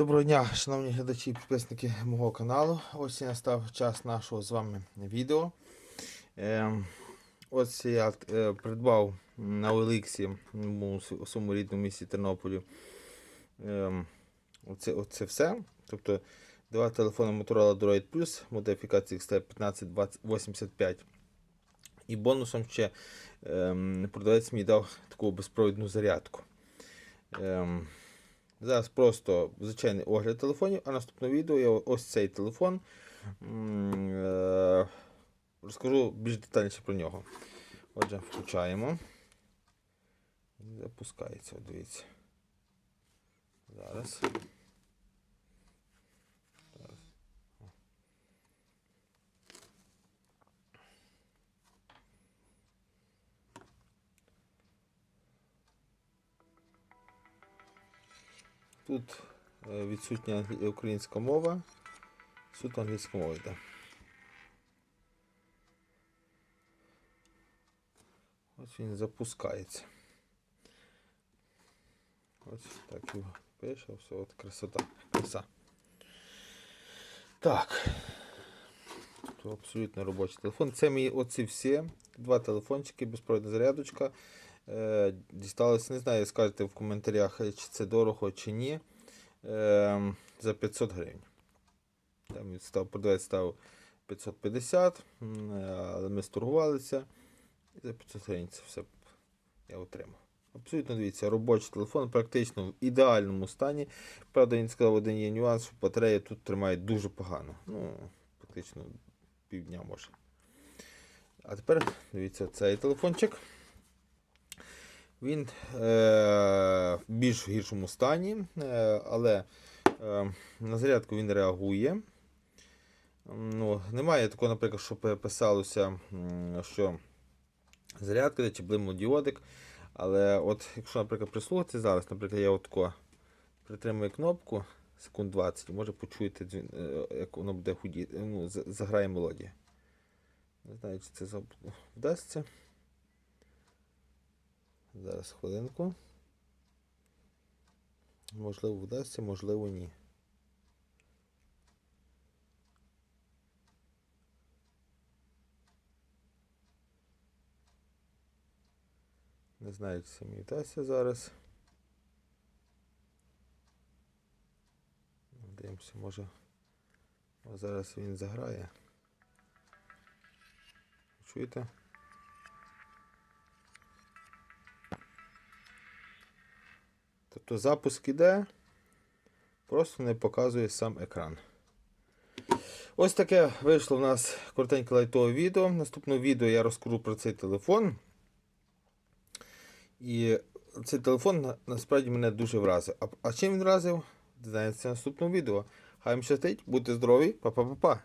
Доброго дня, шановні глядачі і підписники мого каналу. Ось настав час нашого з вами відео. Е, ось я е, придбав на OLX у своєму рідному місті Тернополі е, оце, оце все. Тобто два телефони Motorola Droid Plus, модифікації XT1585. І бонусом ще е, продавець мені дав таку безпровідну зарядку. Зараз просто звичайний огляд телефонів, а наступне відео я ось цей телефон. е, Розкажу більш детальніше про нього. Отже, включаємо. Запускається, дивіться. Зараз. Тут е, відсутня українська мова, суто англійська мова йде. Ось він запускається. Ось так його пише, все, от красота. Краса. Так. Тут абсолютно робочий телефон. Це мої оці всі. Два телефончики, безпровідна зарядочка. Е, дісталося, не знаю, скажете в коментарях, чи це дорого, чи ні. Е, за 500 гривень. Там він став, продавець став 550, м, е, але ми сторгувалися. І за 500 гривень це все я отримав. Абсолютно дивіться, робочий телефон практично в ідеальному стані. Правда, він сказав, один є нюанс, що батарея тут тримає дуже погано. Ну, практично півдня може. А тепер дивіться цей телефончик. Він е, в більш гіршому стані, е, але е, на зарядку він реагує. Ну, Немає такого, наприклад, що писалося, що зарядка чи блимодіодик. Але от якщо, наприклад, прислухати зараз, наприклад, я отко притримую кнопку секунд 20, може почуєте, е, як воно буде худі, ну, заграє мелодія. Не знаю, чи це вдасться. Зараз хвилинку. Можливо, вдасться, можливо, ні. Не знаю, це мені вдасться зараз. Дивимося, може. Зараз він заграє. Чуєте? Тобто запуск іде, просто не показує сам екран. Ось таке вийшло в нас коротеньке лайтове відео. В наступному відео я розкажу про цей телефон. І цей телефон насправді мене дуже вразив. А, а чим він вразив? Дізнаєтеся в відео. Хай вам щастить, будьте здорові, па-па-па-па.